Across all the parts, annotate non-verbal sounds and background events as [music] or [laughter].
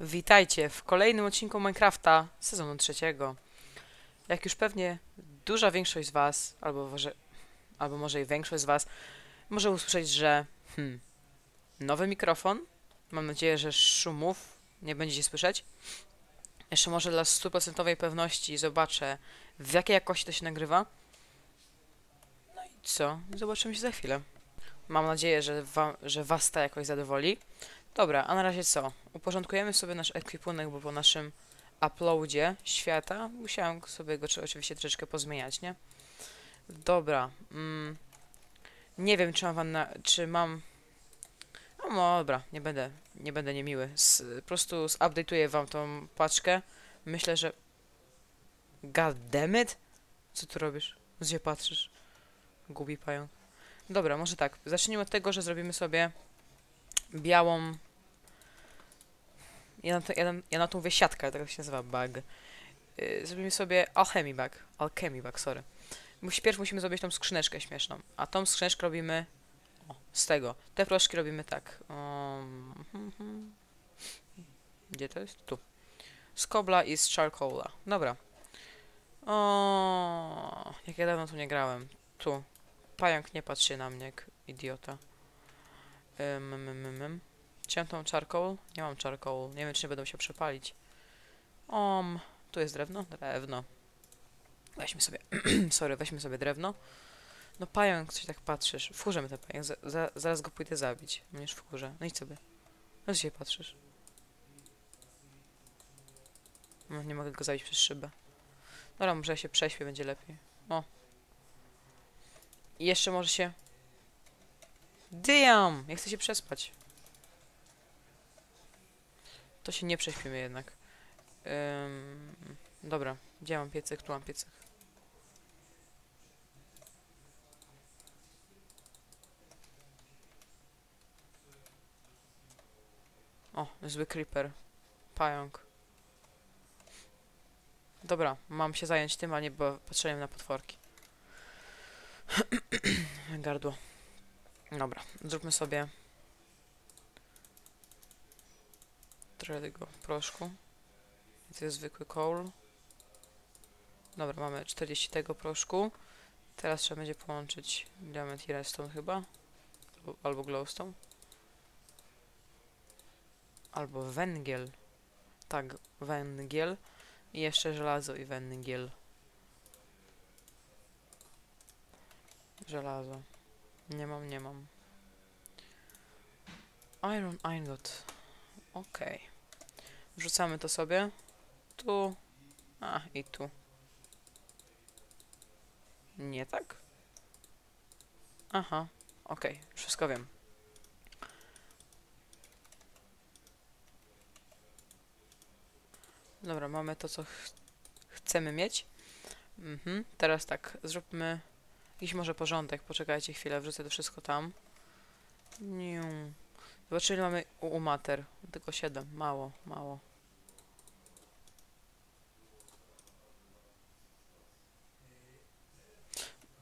Witajcie w kolejnym odcinku Minecrafta sezonu trzeciego. Jak już pewnie duża większość z Was, albo może, albo może i większość z Was, może usłyszeć, że hmm, nowy mikrofon. Mam nadzieję, że szumów nie będziecie słyszeć. Jeszcze może dla stuprocentowej pewności zobaczę, w jakiej jakości to się nagrywa. No i co? Zobaczymy się za chwilę. Mam nadzieję, że, wa że Was ta jakość zadowoli. Dobra, a na razie co? Uporządkujemy sobie nasz ekwipunek, bo po naszym uploadzie świata musiałem sobie go czy- oczywiście troszeczkę pozmieniać, nie? Dobra. Mm, nie wiem, czy mam wam na, czy mam... No, no dobra, nie będę, nie będę niemiły. S, po prostu zupdate'uję wam tą paczkę. Myślę, że... God damn it! Co tu robisz? Gdzie patrzysz? Gubi pająk. Dobra, może tak. Zacznijmy od tego, że zrobimy sobie białą ja na, to, ja, na, ja na tą mówię siatkę, tak się nazywa bug. Yy, zrobimy sobie alchemy bug. Alchemy bug, sorry. Musi, pierw musimy zrobić tą skrzyneczkę śmieszną. A tą skrzyneczkę robimy o, z tego. Te proszki robimy tak. Um. Gdzie to jest? Tu. Z kobla i z charcoala. Dobra. O, jak ja dawno tu nie grałem. Tu. Pająk nie patrzy na mnie idiota. Ym, ym, ym, ym. Chciałem tą charcoal? Nie mam charcoal. Nie wiem, czy nie będą się przepalić. Om, tu jest drewno? Drewno. Weźmy sobie, [clears throat] sorry, weźmy sobie drewno. No pająk, coś tak patrzysz. Wkurzę mnie ten pająk, za, za, zaraz go pójdę zabić. Mnie wkurzę. No idź sobie. No co się patrzysz? No, nie mogę go zabić przez szybę. Dobra, może ja się prześpię, będzie lepiej. O. I jeszcze może się... Damn! Ja chcę się przespać. To się nie prześpimy jednak. Ym, dobra, gdzie mam piecyk? Tu mam piecyk. O, zły creeper. Pająk. Dobra, mam się zająć tym, a nie patrzeniem na potworki. [clears throat] Gardło. Dobra, zróbmy sobie trochę tego proszku. To jest zwykły coal. Dobra, mamy 40 tego proszku. Teraz trzeba będzie połączyć diament i redstone chyba. Albo, glowstone. Albo węgiel. Tak, węgiel. I jeszcze żelazo i węgiel. Żelazo. Nie mam, nie mam. Iron ingot. Okej. Wrzucamy to sobie. Tu. A, i tu. Nie tak? Aha. Okej, wszystko wiem. Dobra, mamy to, co ch chcemy mieć. Mhm. Teraz tak, zróbmy jakiś może porządek. Poczekajcie chwilę, wrzucę to wszystko tam. Niu. Zobaczyli mamy u, u mater. Tylko 7. Mało, mało.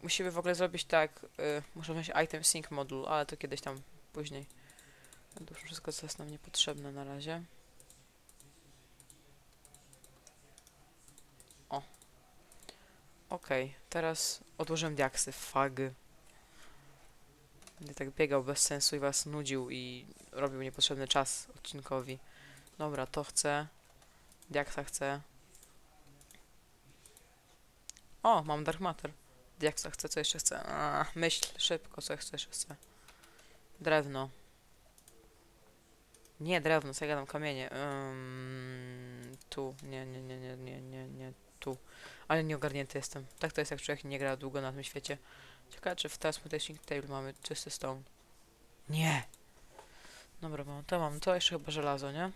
Musimy w ogóle zrobić tak. Y, muszę wziąć item sync module, ale to kiedyś tam później. To już wszystko, co jest nam niepotrzebne na razie. O. Okej, teraz odłożyłem diaksy. Fag. Będę tak biegał bez sensu i was nudził i robił niepotrzebny czas odcinkowi. Dobra, to chcę. Diaksa chcę. O, mam Dark Matter. Diaksa chcę, co jeszcze chcę? A, myśl szybko, co chcę, jeszcze chcę. Drewno. Nie, drewno, co ja gadam, kamienie. Ym, tu, nie, nie, nie, nie, nie, nie, nie, tu. Ale nieogarnięty jestem. Tak to jest, jak człowiek nie gra długo na tym świecie. Ciekawe, czy w Transmutation Table mamy czysty stone. Nie! Dobra, mam to, mam to, jeszcze chyba żelazo, nie?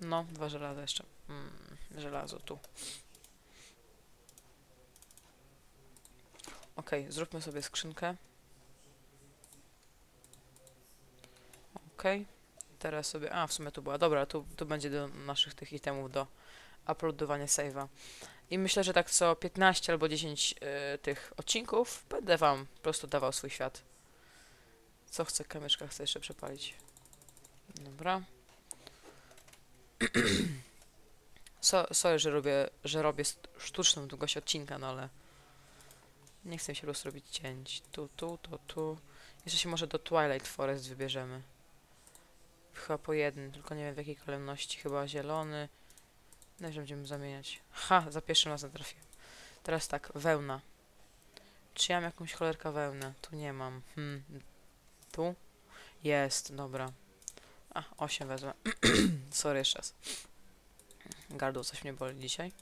No, dwa żelaza jeszcze. Mm, żelazo tu. Okej, zróbmy sobie skrzynkę. Okej. Teraz sobie... A, w sumie tu była. Dobra, tu, tu będzie do naszych tych itemów do uploadowania save'a. I myślę, że tak co 15 albo 10 y, tych odcinków będę wam po prostu dawał swój świat. Co chce kamyczka, chcę jeszcze przepalić. Dobra. [clears throat] so, sorry, że robię, że robię sztuczną długość odcinka, no ale nie chcę się po robić cięć. Tu, tu, to, tu. Jeszcze się może do Twilight Forest wybierzemy. Chyba po jednym, tylko nie wiem w jakiej kolejności. Chyba zielony. No że będziemy zamieniać. Ha, za pierwszym razem trafiłem. Teraz tak, wełna. Czy ja mam jakąś cholerka wełnę? Tu nie mam. Hmm. Tu? Jest, dobra. A, 8 wezmę. [clears throat] Sorry jeszcze raz. Gardło coś mnie boli dzisiaj.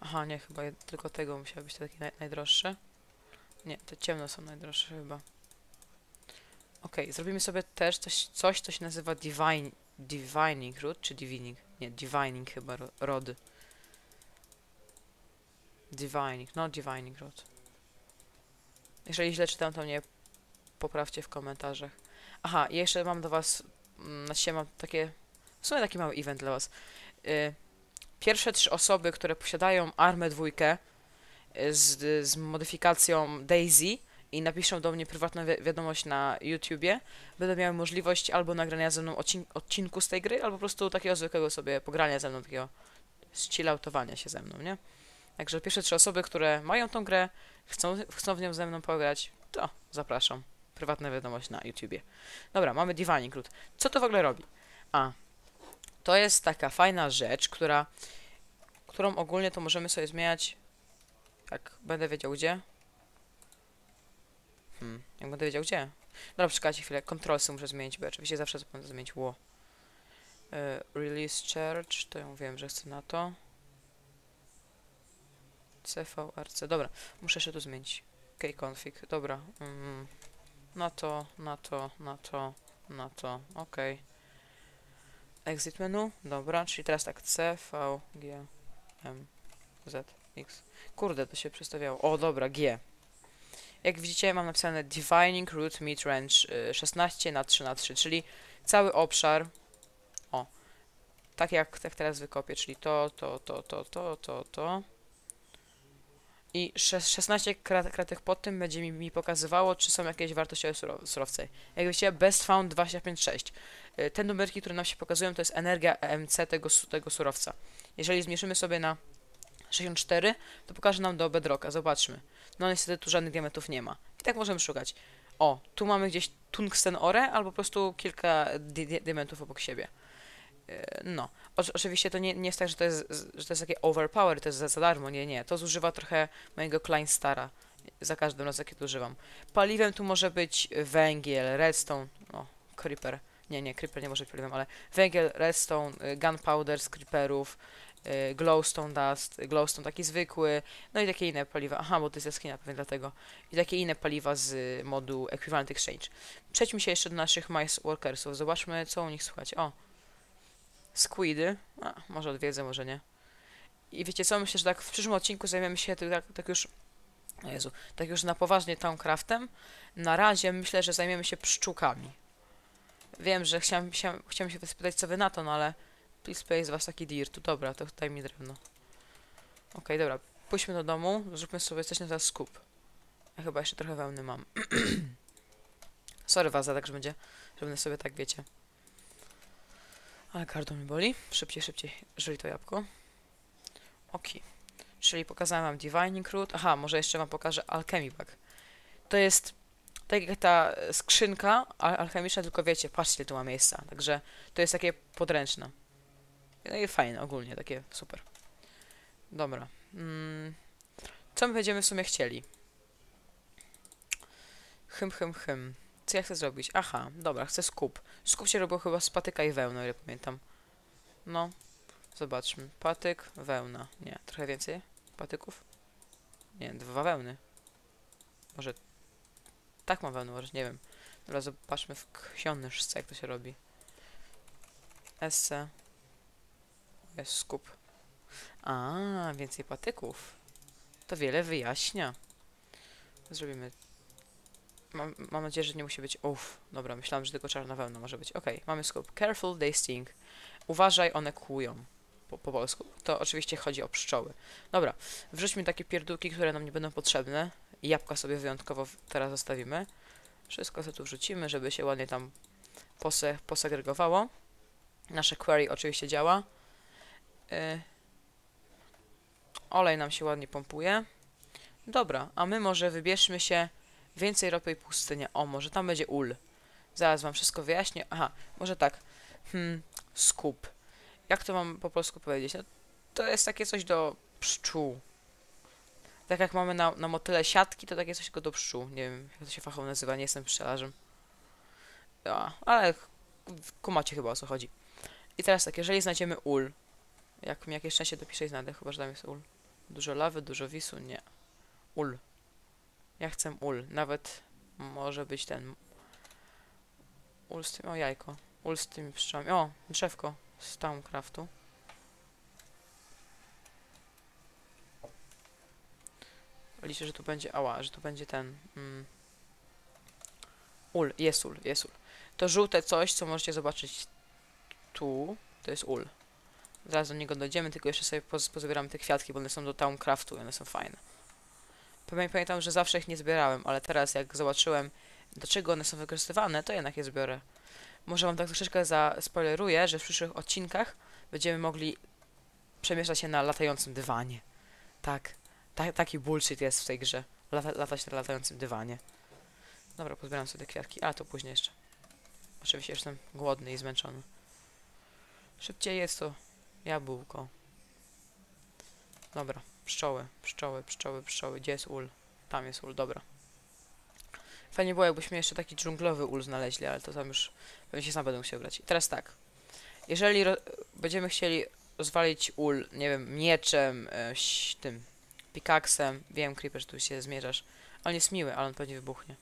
Aha, nie, chyba tylko tego musiało być takie naj najdroższe. Nie, te ciemne są najdroższe chyba. Okej, zrobimy sobie też coś, coś, co się nazywa divine, Divining Root, czy Divining? Nie, Divining chyba ro, rody. Divining, no Divining Root. Jeżeli źle czytam, to mnie poprawcie w komentarzach. Aha, jeszcze mam do was, mm, na dzisiaj mam takie, w sumie taki mały event dla was. Y, pierwsze trzy osoby, które posiadają armę dwójkę y, z, z modyfikacją Daisy i napiszą do mnie prywatną wi wiadomość na YouTubie, będą miały możliwość albo nagrania ze mną odcin odcinku z tej gry, albo po prostu takiego zwykłego sobie pogrania ze mną, takiego chillautowania się ze mną, nie? Także pierwsze trzy osoby, które mają tą grę, chcą, chcą w nią ze mną pograć, to zapraszam. Prywatna wiadomość na YouTubie. Dobra, mamy Divining Root. Co to w ogóle robi? A, to jest taka fajna rzecz, która, którą ogólnie to możemy sobie zmieniać, jak będę wiedział gdzie. Hmm, jak będę wiedział gdzie. Dobra, czekajcie chwilę, kontrolsy muszę zmienić, bo oczywiście zawsze zapomnę zmienić ło. E, release charge, to ja wiem, że chcę na to. CVRC, dobra, muszę jeszcze tu zmienić. kconfig, dobra. Mm, na to, na to, na to, na to, ok. Exit menu, dobra, czyli teraz tak C, V, G, M, Z, X. Kurde, to się przestawiało. O, dobra, G. Jak widzicie, mam napisane Divining Root Mid Range y, 16 na 3 na 3, czyli cały obszar. O, tak jak tak teraz wykopię, czyli to, to, to, to, to, to, to. I szes- 16 krat- kratek pod tym będzie mi, mi pokazywało, czy są jakieś wartościowe surow- surowce. Jak widzicie, best found 256. Y, Te numerki, które nam się pokazują, to jest energia EMC tego, tego surowca. Jeżeli zmierzymy sobie na 64, to pokaże nam do bedrocka. Zobaczmy. No niestety tu żadnych diamentów nie ma. I tak możemy szukać. O, tu mamy gdzieś tungsten ore, albo po prostu kilka di di diamentów obok siebie. Yy, No, oczywiście to nie, nie jest tak, że to jest, że to jest takie overpower, to jest za, za darmo, nie, nie. To zużywa trochę mojego Kleinstara za każdym razem, kiedy używam. Paliwem tu może być węgiel, redstone, o, creeper. Nie, nie, creeper nie może być paliwem, ale węgiel, redstone, y, gunpowder z creeperów, y, glowstone dust, glowstone taki zwykły, no i takie inne paliwa. Aha, bo to jest jaskinia, pewnie dlatego. I takie inne paliwa z y, modu Equivalent Exchange. Przejdźmy się jeszcze do naszych mice workersów. Zobaczmy, co u nich słychać. O, squidy. A, może odwiedzę, może nie. I wiecie co, myślę, że tak w przyszłym odcinku zajmiemy się tak, tak, tak już o Jezu, tak już na poważnie Towncraftem. Na razie myślę, że zajmiemy się pszczółkami. Wiem, że chciałem, chciałem, chciałem się spytać, co wy na to, no ale please play z was taki dirtu. Dobra, to daj mi drewno. Okej, dobra. Pójdźmy do domu, zróbmy sobie coś na teraz skup. Ja chyba jeszcze trochę wełny mam. [clears throat] Sorry was za tak, że będzie, że będę sobie tak, wiecie. Ale gardło mi boli. Szybciej, szybciej, jeżeli to jabłko. Okej. Czyli pokazałem wam Divining Root. Aha, może jeszcze wam pokażę Alchemy Bag. To jest tak jak ta skrzynka al alchemiczna, tylko wiecie, patrzcie, tu ma miejsca. Także to jest takie podręczne. No i fajne ogólnie, takie super. Dobra. Mm. Co my będziemy w sumie chcieli? Hym, hym, hym. Co ja chcę zrobić? Aha, dobra, chcę skup. Skup się robił chyba z patyka i wełny, ile pamiętam. No, zobaczmy. Patyk, wełna. Nie, trochę więcej patyków? Nie, dwa wełny. Może tak ma wełnę, może nie wiem. Dobra, zobaczmy w książce, jak to się robi. Esse. Jest skup. A, więcej patyków. To wiele wyjaśnia. Zrobimy. Mam, mam nadzieję, że nie musi być. Uff, dobra, myślałam, że tylko czarna wełna może być. Okej, mamy skup. Careful, they sting. Uważaj, one kłują. Po, po polsku. To oczywiście chodzi o pszczoły. Dobra, wrzućmy takie pierdółki, które nam nie będą potrzebne. Jabłka sobie wyjątkowo teraz zostawimy. Wszystko sobie tu wrzucimy, żeby się ładnie tam pose, posegregowało. Nasze query oczywiście działa. Y, olej nam się ładnie pompuje. Dobra, a my może wybierzmy się więcej ropy i pustynię. O, może tam będzie ul. Zaraz wam wszystko wyjaśnię. Aha, może tak. Hmm, skup. Jak to mam po polsku powiedzieć? No, to jest takie coś do pszczół. Tak jak mamy na, na motyle siatki, to takie coś tylko do pszczół. Nie wiem, jak to się fachowo nazywa, nie jestem pszczelarzem. Ja, ale kumacie chyba o co chodzi. I teraz tak, jeżeli znajdziemy ul, jak mi jakieś szczęście dopisze i znajdę, chyba, że tam jest ul. Dużo lawy, dużo wisu, nie. Ul. Ja chcę ul, nawet może być ten ul z tym, o jajko, ul z tymi pszczołami, o, drzewko z Towncraftu. Liczę, że tu będzie, ała, że tu będzie ten, mm, ul, jest ul, jest ul. To żółte coś, co możecie zobaczyć tu, to jest ul. Zaraz do niego dojdziemy, tylko jeszcze sobie poz pozbieramy te kwiatki, bo one są do Towncraftu one są fajne. Pamię- Pamiętam, że zawsze ich nie zbierałem, ale teraz jak zobaczyłem, do czego one są wykorzystywane, to jednak je zbiorę. Może wam tak troszeczkę zaspoileruję, że w przyszłych odcinkach będziemy mogli przemieszczać się na latającym dywanie. Tak, ta, taki bullshit jest w tej grze. Lata, latać na latającym dywanie. Dobra, pozbieram sobie kwiatki, a to później jeszcze. Oczywiście jestem głodny i zmęczony. Szybciej jest to jabłko. Dobra, pszczoły, pszczoły, pszczoły, pszczoły. Gdzie jest ul? Tam jest ul, dobra. Fajnie było, jakbyśmy jeszcze taki dżunglowy ul znaleźli, ale to tam już pewnie się sam będę musiał brać. I teraz tak. Jeżeli będziemy chcieli rozwalić ul, nie wiem, mieczem, e, tym, pikaksem, wiem, Creeper, że tu się zmierzasz, on jest miły, ale on pewnie wybuchnie.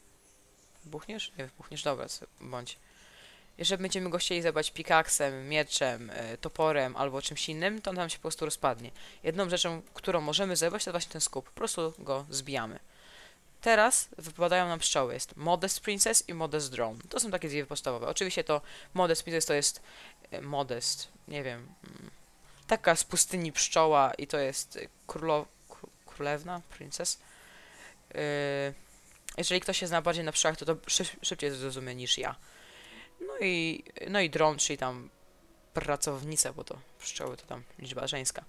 Wybuchniesz? Nie wybuchniesz, dobra, bądź. Jeżeli będziemy go chcieli zabrać pikaksem, mieczem, e, toporem albo czymś innym, to on nam się po prostu rozpadnie. Jedną rzeczą, którą możemy zebrać, to właśnie ten skup. Po prostu go zbijamy. Teraz wypadają nam pszczoły. Jest Modest Princess i Modest Drone. To są takie dwie podstawowe. Oczywiście to Modest Princess to jest e, Modest, nie wiem, mm, taka z pustyni pszczoła i to jest e, królo, kró- królewna, princess. Jeżeli ktoś się zna bardziej na pszczołach, to to szyb, szybciej zrozumie niż ja. No i, no i drone, czyli tam pracownica, bo to pszczoły to tam liczba żeńska.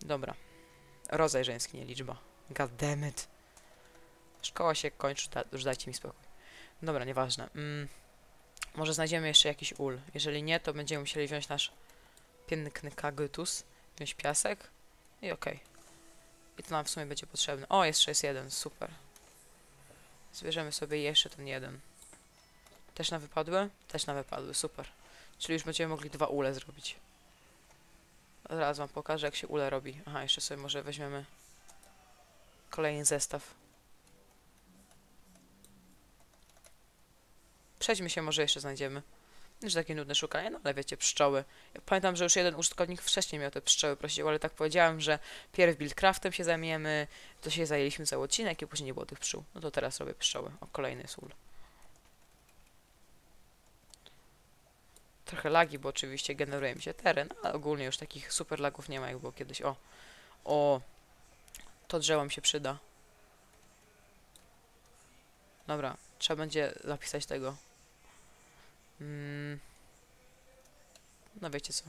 Dobra. Rodzaj żeński, nie liczba. God damn it. Szkoła się kończy, da, już dajcie mi spokój. Dobra, nieważne. Mm, może znajdziemy jeszcze jakiś ul. Jeżeli nie, to będziemy musieli wziąć nasz piękny kagytus, wziąć piasek i okej. I to nam w sumie będzie potrzebne. O, jeszcze jest jeden, super. Zbierzemy sobie jeszcze ten jeden. Też na wypadły? Też na wypadły, super. Czyli już będziemy mogli dwa ule zrobić. Zaraz wam pokażę, jak się ule robi. Aha, jeszcze sobie może weźmiemy kolejny zestaw. Przejdźmy się, może jeszcze znajdziemy. Już takie nudne szukanie, no ale wiecie, pszczoły. Ja pamiętam, że już jeden użytkownik wcześniej miał te pszczoły prosił, ale tak powiedziałem, że pierw buildcraftem się zajmiemy, to się zajęliśmy cały odcinek i później nie było tych pszczół. No to teraz robię pszczoły. O, kolejny sól. Trochę lagi, bo oczywiście generuje mi się teren, ale ogólnie już takich super lagów nie ma, jak było kiedyś. O, o, to drzewo mi się przyda. Dobra, trzeba będzie zapisać tego. Mm. No wiecie co.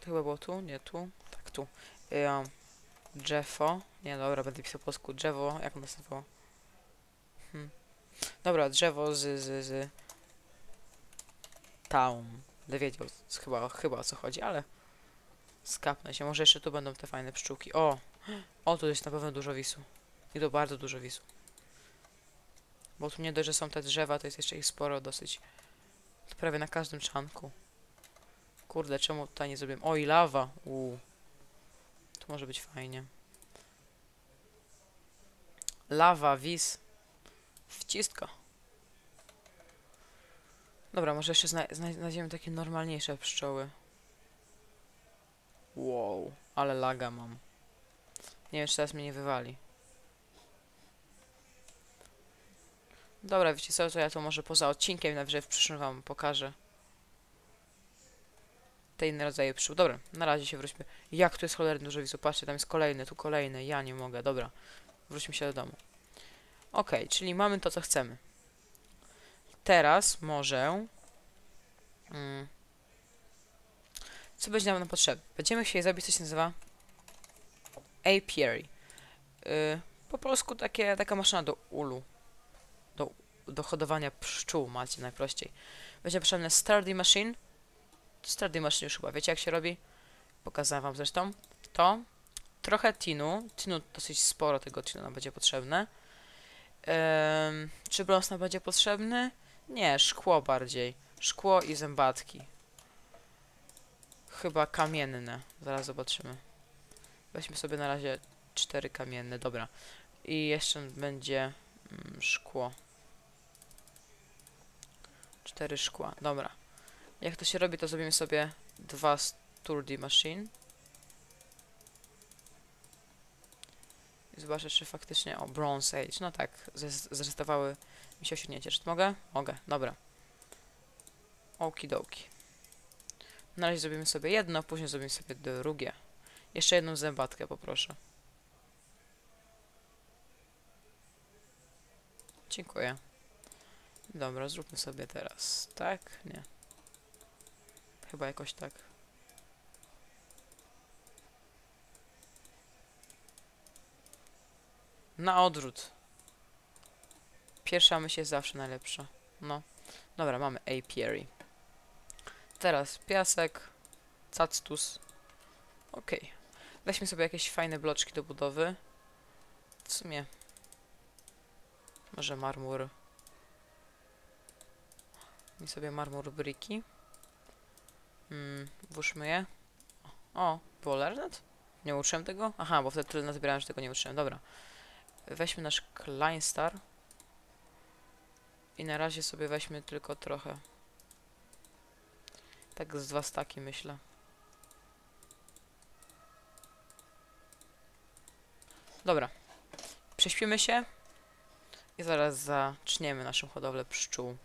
To chyba było tu? Nie tu? Tak, tu. Um, drzewo. Nie, dobra, będę pisał po polsku. Drzewo, jak się nazywało? Hmm. Dobra, drzewo z, z, z... Town. Wiedział chyba, chyba o co chodzi, ale... Skapnę się. Może jeszcze tu będą te fajne pszczółki. O! O, tu jest na pewno dużo wisu. I to bardzo dużo wisu. Bo tu nie dość, że są te drzewa, to jest jeszcze ich sporo dosyć. To prawie na każdym czanku. Kurde, czemu tutaj nie zrobiłem? O, i lawa! Uuu. Tu może być fajnie. Lawa, wis. Wciska. Dobra, może jeszcze zna zna znajdziemy takie normalniejsze pszczoły. Wow, ale laga mam. Nie wiem, czy teraz mnie nie wywali. Dobra, wiecie co, to ja to może poza odcinkiem najwyżej w przyszłym wam pokażę. Te inne rodzaje pszczół. Dobra, na razie się wróćmy. Jak tu jest cholernie dużo wisu? Patrzcie, tam jest kolejny, tu kolejny. Ja nie mogę, dobra. Wróćmy się do domu. Ok, czyli mamy to, co chcemy. Teraz może... Mm, co będzie nam potrzebne? Będziemy chcieli zrobić coś, co się nazywa apiary. Yy, po polsku takie, taka maszyna do ulu. Do, do hodowania pszczół macie najprościej. Będzie potrzebne sturdy machine. Sturdy machine już chyba wiecie jak się robi. Pokazałem wam zresztą. To. Trochę tinu. Tinu dosyć sporo tego tinu nam będzie potrzebne. Ym, czy brąz nam będzie potrzebny? Nie, szkło bardziej. Szkło i zębatki. Chyba kamienne. Zaraz zobaczymy. Weźmy sobie na razie cztery kamienne, dobra. I jeszcze będzie mm, szkło. Cztery szkła, dobra. Jak to się robi, to zrobimy sobie dwa sturdy machine. I zobaczę, czy faktycznie... O, Bronze Age. No tak, zres- zresetowały mi się osiągnięcie. Czy mogę? Mogę, dobra. Okidoki. Na razie zrobimy sobie jedno, później zrobimy sobie drugie. Jeszcze jedną zębatkę poproszę. Dziękuję. Dobra, zróbmy sobie teraz. Tak? Nie. Chyba jakoś tak. Na odwrót. Pierwsza myśl jest zawsze najlepsza. No. Dobra, mamy apiary. Teraz piasek, cactus. Okej. Okay. Weźmy sobie jakieś fajne bloczki do budowy. W sumie. Może marmur. I sobie marmur briki. Mm, włóżmy je. O, było Lernet? Nie uczyłem tego? Aha, bo wtedy tyle nazbierałem, że tego nie uczyłem. Dobra. Weźmy nasz Kleinstar. I na razie sobie weźmy tylko trochę. Tak z dwa staki myślę. Dobra. Prześpimy się. I zaraz zaczniemy naszą hodowlę pszczół.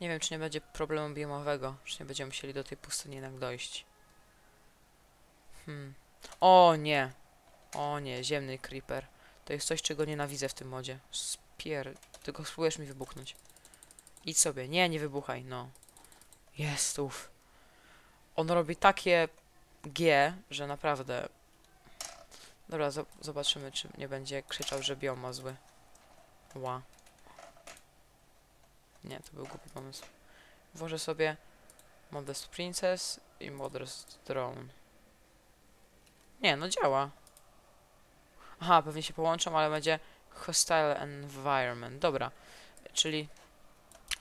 Nie wiem, czy nie będzie problemu biomowego, czy nie będziemy musieli do tej pustyni jednak dojść. Hmm. O nie! O nie, ziemny creeper. To jest coś, czego nienawidzę w tym modzie. Spier... Tylko spróbujesz mi wybuchnąć. Idź sobie. Nie, nie wybuchaj, no. Jest, uff. On robi takie G, że naprawdę... Dobra, zobaczymy, czy nie będzie krzyczał, że biom ma zły. Ła. Nie, to był głupi pomysł. Włożę sobie Modest Princess i Modest Drone. Nie, no działa. Aha, pewnie się połączą, ale będzie Hostile Environment. Dobra, czyli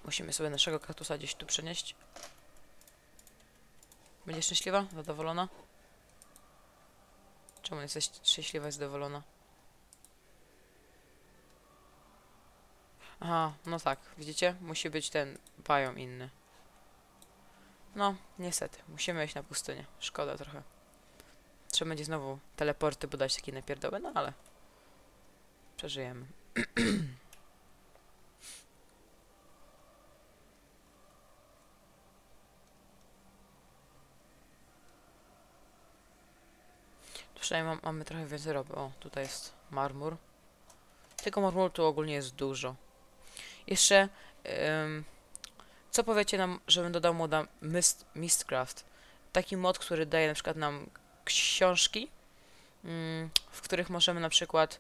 musimy sobie naszego kaktusa gdzieś tu przenieść. Będziesz szczęśliwa? Zadowolona? Czemu jesteś szczęśliwa i zadowolona? Aha, no tak, widzicie? Musi być ten biom inny. No, niestety, musimy iść na pustynię. Szkoda trochę. Trzeba będzie znowu teleporty budać takie napierdoły, no ale... Przeżyjemy. [clears throat] Przynajmniej mam, mamy trochę więcej roby. O, tutaj jest marmur. Tylko marmuru tu ogólnie jest dużo. Jeszcze, um, co powiecie nam, żebym dodał moda Mist, Mistcraft? Taki mod, który daje na przykład nam książki, um, w których możemy na przykład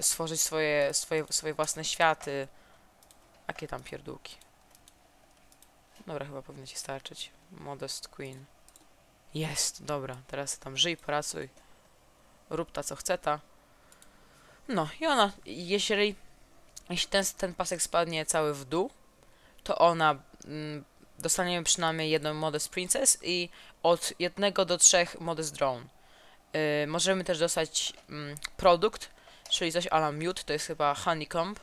stworzyć swoje, swoje, swoje własne światy. Jakie tam pierdółki? Dobra, chyba powinno ci starczyć. Modest Queen. Jest, dobra, teraz tam żyj, pracuj rób ta co chce ta. No i ona, jeżeli, jeśli ten, ten pasek spadnie cały w dół, to ona mm, dostaniemy przynajmniej jedną Modest Princess i od jednego do trzech Modest Drone. Yy, możemy też dostać mm, produkt, czyli coś ala miód, to jest chyba honeycomb.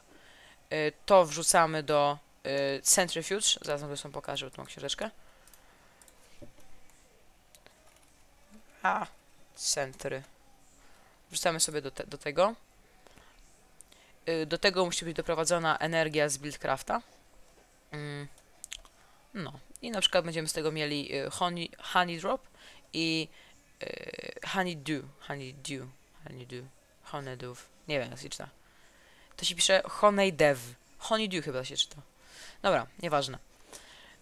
Yy, to wrzucamy do yy, centrifuge, zaraz wam to pokażę, mam książeczkę. A, centry. Wrzucamy sobie do, te, do tego. Y, do tego musi być doprowadzona energia z Buildcrafta. Mm. No. I na przykład będziemy z tego mieli y, honey, honey drop i Yy, honeydew, honeydew, honeydew, honeydew. Nie wiem, jak się czyta. To się pisze honeydew. Honeydew chyba się czyta. Dobra, nieważne.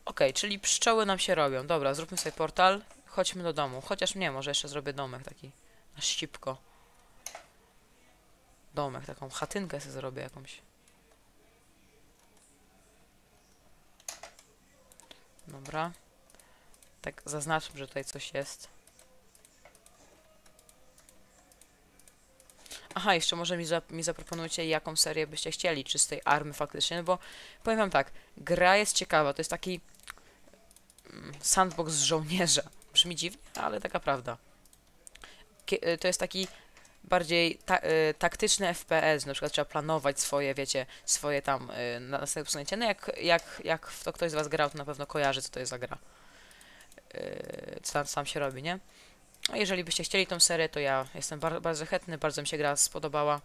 Okej, czyli pszczoły nam się robią. Dobra, zróbmy sobie portal. Chodźmy do domu. Chociaż nie, może jeszcze zrobię domek taki. Na ścipko. Domek, taką chatynkę sobie zrobię jakąś. Dobra. Tak zaznaczmy, że tutaj coś jest. Aha, jeszcze może mi, za, mi zaproponujcie, jaką serię byście chcieli, czy z tej army faktycznie, no bo powiem wam tak, gra jest ciekawa, to jest taki mm, sandbox żołnierza. Brzmi dziwnie, ale taka prawda. Y, to jest taki bardziej ta, y, FPS, na przykład trzeba planować swoje, wiecie, swoje tam y, na następne posunięcie. No jak, jak, jak w to ktoś z was grał, to na pewno kojarzy, co to jest za gra. Y, co tam sam się robi, nie? A jeżeli byście chcieli tą serię, to ja jestem bar bardzo chętny, bardzo mi się gra spodobała.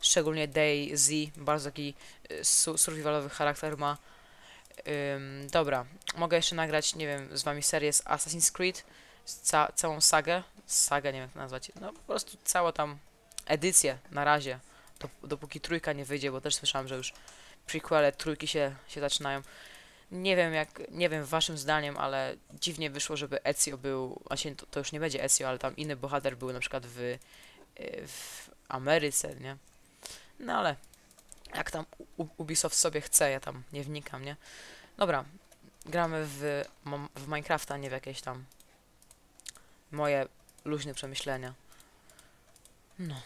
Szczególnie DayZ, bardzo taki y, su survivalowy charakter ma. Ym, dobra, mogę jeszcze nagrać, nie wiem, z wami serię z Assassin's Creed, ca całą sagę, sagę, nie wiem jak to nazwać, no po prostu całą tam edycję na razie, dop dopóki trójka nie wyjdzie, bo też słyszałem, że już prequele trójki się, się zaczynają. Nie wiem jak, nie wiem waszym zdaniem, ale dziwnie wyszło, żeby Ezio był, właśnie to, to już nie będzie Ezio, ale tam inny bohater był na przykład w, y, w Ameryce, nie? No ale jak tam Ubisoft sobie chce, ja tam nie wnikam, nie? Dobra, gramy w, w Minecrafta, nie w jakieś tam moje luźne przemyślenia. No.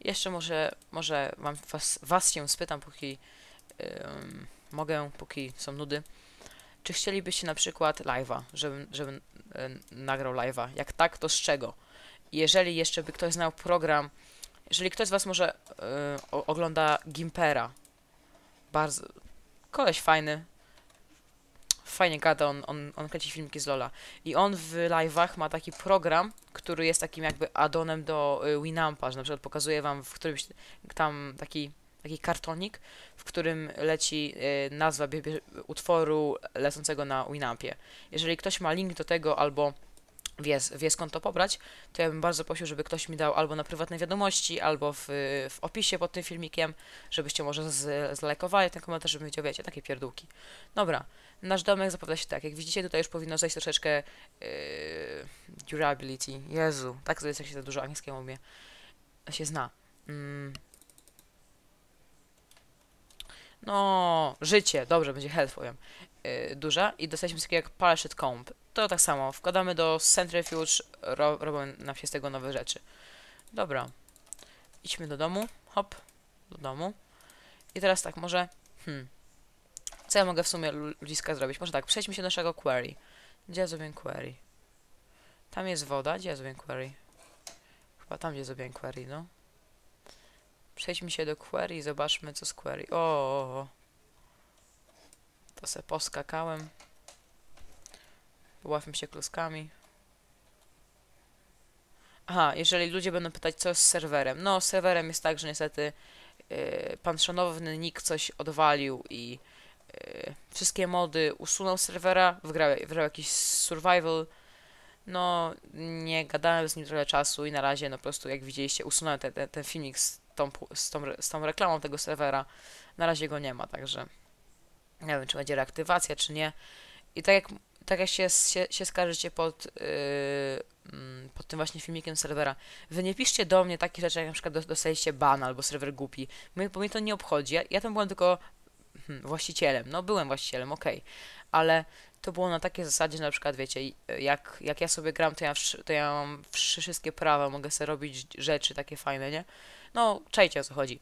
Jeszcze może, może wam, was, was się spytam, póki mogę, póki są nudy. Czy chcielibyście na przykład live'a, żebym, żebym nagrał live'a? Jak tak, to z czego? Jeżeli jeszcze by ktoś znał program, jeżeli ktoś z was może y, ogląda Gimpera, bardzo, koleś fajny, fajnie gada, on, on, on kręci filmiki z Lola. I on w live'ach ma taki program, który jest takim jakby addonem do y, Winampa, że na przykład pokazuje wam w którymś tam taki, taki kartonik, w którym leci y, nazwa utworu lecącego na Winampie. Jeżeli ktoś ma link do tego albo wie, wie skąd to pobrać, to ja bym bardzo prosił, żeby ktoś mi dał albo na prywatne wiadomości, albo w, w opisie pod tym filmikiem, żebyście może z, zlajkowali ten komentarz, żebym wiedział, wiecie, takie pierdółki. Dobra, nasz domek zapowiada się tak, jak widzicie tutaj już powinno zejść troszeczkę yy, durability, Jezu, tak to jest jak się za dużo angielskiego umie, się zna. Mm. No, życie, dobrze, będzie health powiem. Yy, duża i dostaliśmy coś takiego jak Palashed Comb. To tak samo, wkładamy do Centrifuge, ro, robią nam się z tego nowe rzeczy. Dobra, idźmy do domu, hop, do domu. I teraz tak, może, hmm, co ja mogę w sumie ludziska zrobić? Może tak, przejdźmy się do naszego query. Gdzie ja zrobię query? Tam jest woda, gdzie ja zrobię query? Chyba tam, gdzie zrobię query, no. Przejdźmy się do query i zobaczmy, co z query. O, o, o. To se poskakałem. Poławię się kluskami. Aha, jeżeli ludzie będą pytać, co z serwerem. No, z serwerem jest tak, że niestety yy, pan szanowny Nick coś odwalił i yy, wszystkie mody usunął serwera, wygrał, wygrał jakiś survival. No, nie gadałem z nim trochę czasu i na razie, no po prostu, jak widzieliście, usunąłem ten, ten, ten filmik z tą, z, tą, z tą reklamą tego serwera. Na razie go nie ma, także nie wiem, czy będzie reaktywacja, czy nie. I tak jak, tak jak się, się, się skarżycie pod, yy, pod tym właśnie filmikiem serwera, wy nie piszcie do mnie takich rzeczy, jak na przykład dostaliście ban albo serwer głupi, My, bo mnie to nie obchodzi. Ja, ja tam byłem tylko hmm, właścicielem. No, byłem właścicielem, okej. Okay. Ale to było na takiej zasadzie, że na przykład, wiecie, jak, jak ja sobie gram, to ja, to ja mam wszystkie prawa, mogę sobie robić rzeczy takie fajne, nie? No, czajcie o co chodzi.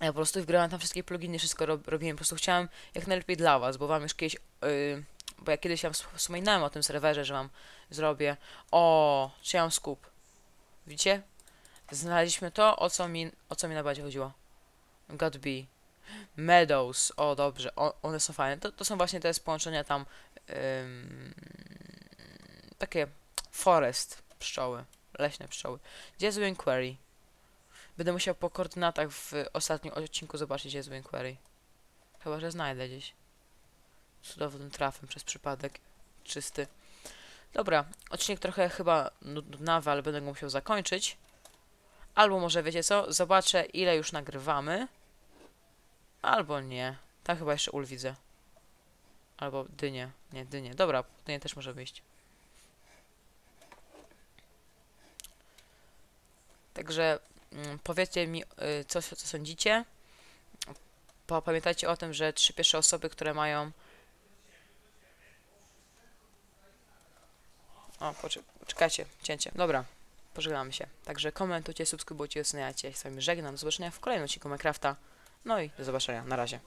Ja po prostu wgrałem tam wszystkie pluginy, wszystko rob, robiłem. Po prostu chciałem jak najlepiej dla was, bo wam już kiedyś... Yy, bo ja kiedyś tam wspominałem o tym serwerze, że wam zrobię... O, czy ja mam skup? Widzicie? Znaleźliśmy to, o co mi, o co mi na bazie chodziło. God be. Meadows, o dobrze, o, one są fajne. To, to są właśnie te połączenia tam... Takie forest pszczoły, leśne pszczoły. Gdzie jest query? Będę musiał po koordynatach w ostatnim odcinku zobaczyć, gdzie jest Query. Chyba, że znajdę gdzieś. Cudownym trafem przez przypadek. Czysty. Dobra, odcinek trochę chyba nudnawy, ale będę go musiał zakończyć. Albo może wiecie co, zobaczę ile już nagrywamy. Albo nie. Tam chyba jeszcze ul widzę. Albo dynię. Nie, dynię. Dobra, dynię też może wyjść. Także powiedzcie mi, y, co, co sądzicie. Pamiętajcie o tym, że trzy pierwsze osoby, które mają. O, poczek- czekajcie, cięcie. Dobra, pożegnamy się. Także komentujcie, subskrybujcie, oceniajcie. Ja się z wami żegnam. Do zobaczenia w kolejnym odcinku Minecrafta. No i do zobaczenia. Na razie.